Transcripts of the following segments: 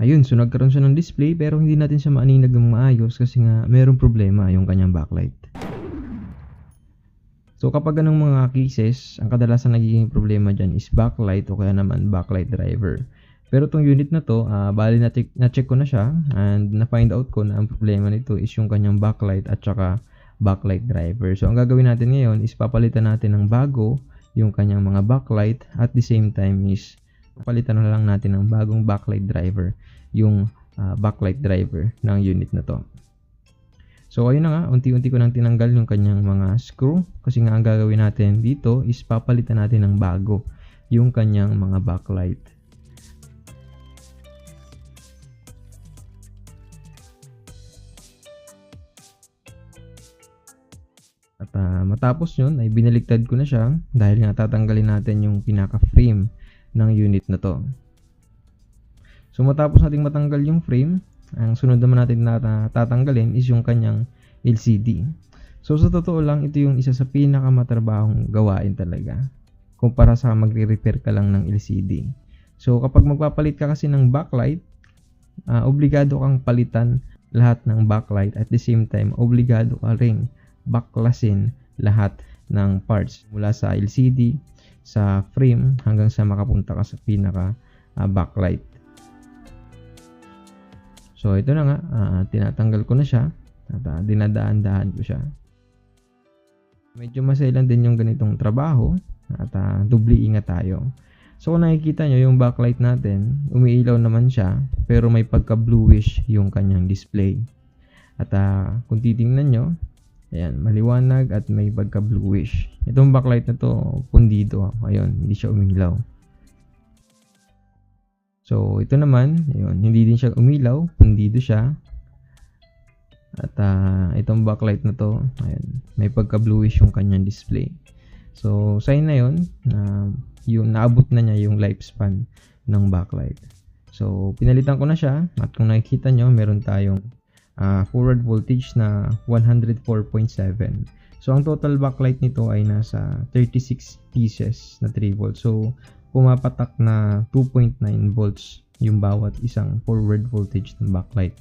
Ayun, so nagkaroon siya ng display pero hindi natin siya maaninag ng maayos kasi nga mayroong problema yung kanyang backlight. So kapag ganong mga cases, ang kadalasan nagiging problema dyan is backlight o kaya naman backlight driver. Pero tong unit na to, uh, bali na-check, na-check ko na siya and na-find out ko na ang problema nito is yung kanyang backlight at saka backlight driver. So ang gagawin natin ngayon is papalitan natin ng bago yung kanyang mga backlight at the same time is papalitan na lang natin ng bagong backlight driver yung uh, backlight driver ng unit na to. So ayun na nga, unti-unti ko nang tinanggal yung kanyang mga screw kasi nga ang gagawin natin dito is papalitan natin ng bago yung kanyang mga backlight. At uh, matapos yun ay binaligtad ko na siya dahil nga tatanggalin natin yung pinaka-frame ng unit na to. So matapos nating matanggal yung frame, ang sunod naman natin na tatanggalin is yung kanyang LCD. So sa totoo lang, ito yung isa sa pinakamatrabahong gawain talaga kumpara sa magre-repair ka lang ng LCD. So kapag magpapalit ka kasi ng backlight, uh, obligado kang palitan lahat ng backlight at the same time obligado ka ring baklasin lahat ng parts mula sa LCD, sa frame hanggang sa makapunta ka sa pinaka uh, backlight. So ito na nga, uh, tinatanggal ko na siya at uh, dinadaan-daan ko siya. Medyo masailan din yung ganitong trabaho at uh, dubli ingat tayo. So kung nakikita nyo yung backlight natin, umiilaw naman siya pero may pagka bluish yung kanyang display. At uh, kung titingnan nyo, ayan, maliwanag at may pagka bluish. Itong backlight na to, pundido. Ayun, hindi siya umilaw. So, ito naman, yun, hindi din siya umilaw, pundido siya. At uh, itong backlight na to, ayun, may pagka-bluish yung kanyang display. So, sign na yun, na uh, yung naabot na niya yung lifespan ng backlight. So, pinalitan ko na siya at kung nakikita nyo, meron tayong uh, forward voltage na 104.7. So, ang total backlight nito ay nasa 36 pieces na 3 volts. So, pumapatak na 2.9 volts yung bawat isang forward voltage ng backlight.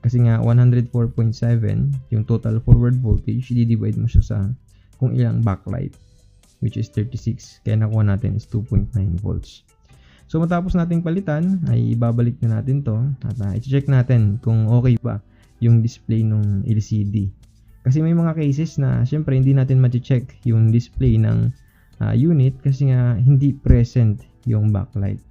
Kasi nga 104.7 yung total forward voltage, i-divide mo siya sa kung ilang backlight which is 36. Kaya nakuha natin is 2.9 volts. So matapos nating palitan, ay ibabalik na natin to at uh, i-check natin kung okay ba yung display ng LCD. Kasi may mga cases na syempre hindi natin ma-check yung display ng uh, unit kasi nga hindi present yung backlight.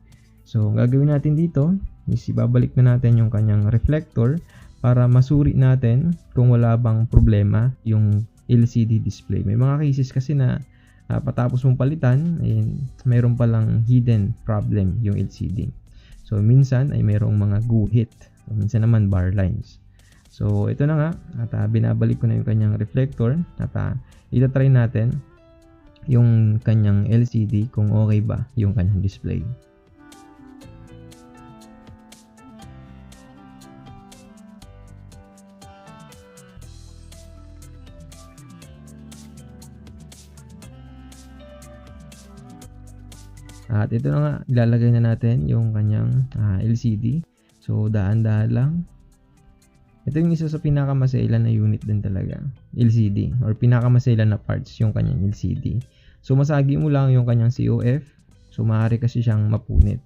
So, ang gagawin natin dito is ibabalik na natin yung kanyang reflector para masuri natin kung wala bang problema yung LCD display. May mga cases kasi na uh, patapos mong palitan, ay mayroon palang hidden problem yung LCD. So, minsan ay mayroong mga guhit. Minsan naman bar lines. So, ito na nga. At uh, binabalik ko na yung kanyang reflector. At uh, itatry natin yung kanyang LCD kung okay ba yung kanyang display. At ito na nga, ilalagay na natin yung kanyang uh, ah, LCD. So, daan-daan lang. Ito yung isa sa pinakamasailan na unit din talaga. LCD. Or pinakamasailan na parts yung kanyang LCD. So, masagi mo lang yung kanyang COF. So, maaari kasi siyang mapunit.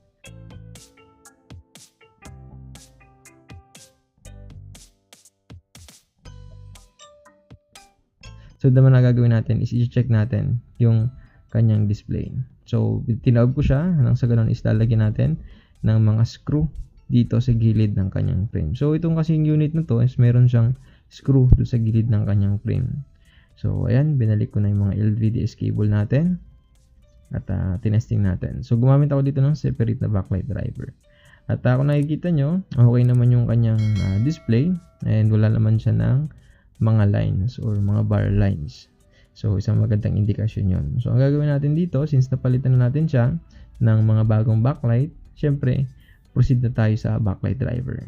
So, naman na gagawin natin is i-check natin yung kanyang display. So, tinawag ko siya. Nang sa ganun is lalagyan natin ng mga screw dito sa gilid ng kanyang frame. So, itong kasing unit na to is meron siyang screw do sa gilid ng kanyang frame. So, ayan, binalik ko na yung mga LVDS cable natin at uh, tinesting natin. So, gumamit ako dito ng separate na backlight driver. At uh, kung nakikita nyo, okay naman yung kanyang uh, display and wala naman siya ng mga lines or mga bar lines. So, isang magandang indikasyon yon. So, ang gagawin natin dito, since napalitan na natin siya ng mga bagong backlight, syempre, proceed na tayo sa backlight driver.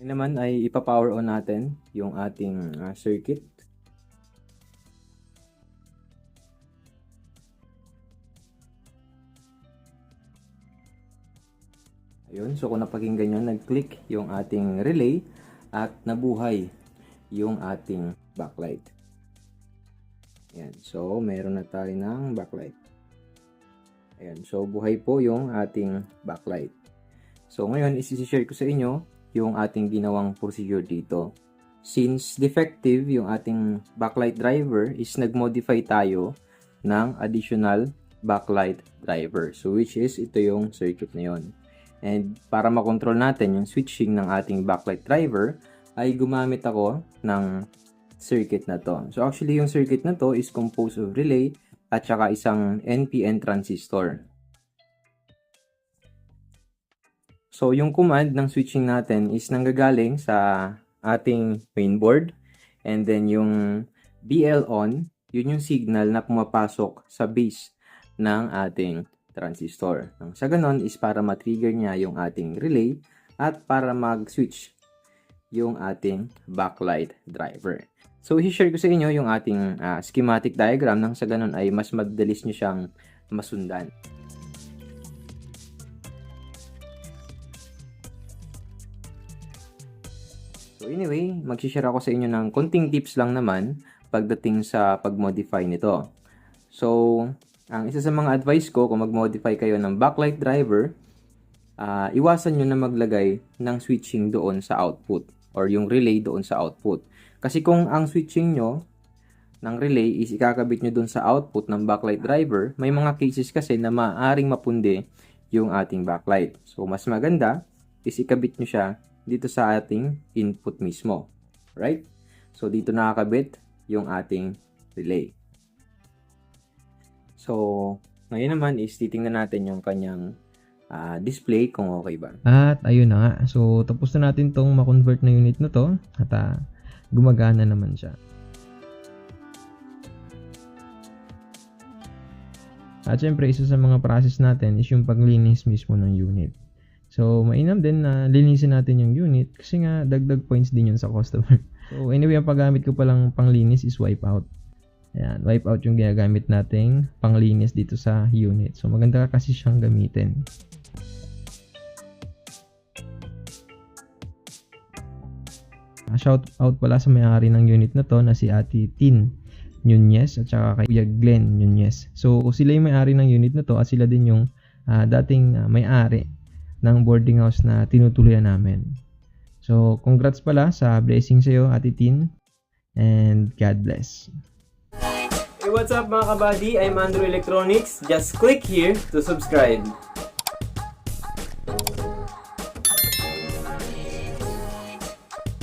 Yan naman ay ipa-power on natin yung ating uh, circuit Ayun, so kung napakinggan nyo, nag-click yung ating relay at nabuhay yung ating backlight. Ayan, so meron na tayo ng backlight. Ayan, so buhay po yung ating backlight. So ngayon, isi-share ko sa inyo yung ating ginawang procedure dito. Since defective yung ating backlight driver is nag-modify tayo ng additional backlight driver. So which is ito yung circuit na yon. And para makontrol natin yung switching ng ating backlight driver ay gumamit ako ng circuit na to. So actually yung circuit na to is composed of relay at saka isang NPN transistor. So yung command ng switching natin is nanggagaling sa ating mainboard and then yung BL on, yun yung signal na pumapasok sa base ng ating transistor. Sa ganon is para ma-trigger niya yung ating relay at para mag-switch yung ating backlight driver. So, i-share ko sa inyo yung ating ah, schematic diagram nang sa ganon ay mas madalis nyo siyang masundan. So anyway, mag-share ako sa inyo ng konting tips lang naman pagdating sa pag-modify nito. So, ang isa sa mga advice ko kung mag-modify kayo ng backlight driver, ah, iwasan nyo na maglagay ng switching doon sa output or yung relay doon sa output. Kasi kung ang switching nyo ng relay is ikakabit nyo doon sa output ng backlight driver, may mga cases kasi na maaring mapundi yung ating backlight. So, mas maganda is ikabit nyo siya dito sa ating input mismo. Right? So, dito nakakabit yung ating relay. So, ngayon naman is titingnan natin yung kanyang ah, display kung okay ba. At ayun na nga. So tapos na natin tong ma-convert na unit na to at ah, gumagana naman siya. At syempre, isa sa mga process natin is yung paglinis mismo ng unit. So, mainam din na linisin natin yung unit kasi nga dagdag points din yun sa customer. So, anyway, ang paggamit ko palang panglinis is wipeout. Ayan, wipeout yung ginagamit nating panglinis dito sa unit. So, maganda kasi siyang gamitin. Ah, Shout out pala sa may-ari ng unit na to na si Ate Tin Nunez at saka kay Kuya Glenn Nunez. So sila yung may-ari ng unit na to at sila din yung ah, dating ah, may-ari ng boarding house na tinutuluyan namin. So congrats pala sa blessing sa'yo Ate Tin and God bless. Hey, what's up mga kabady? I'm Andrew Electronics. Just click here to subscribe.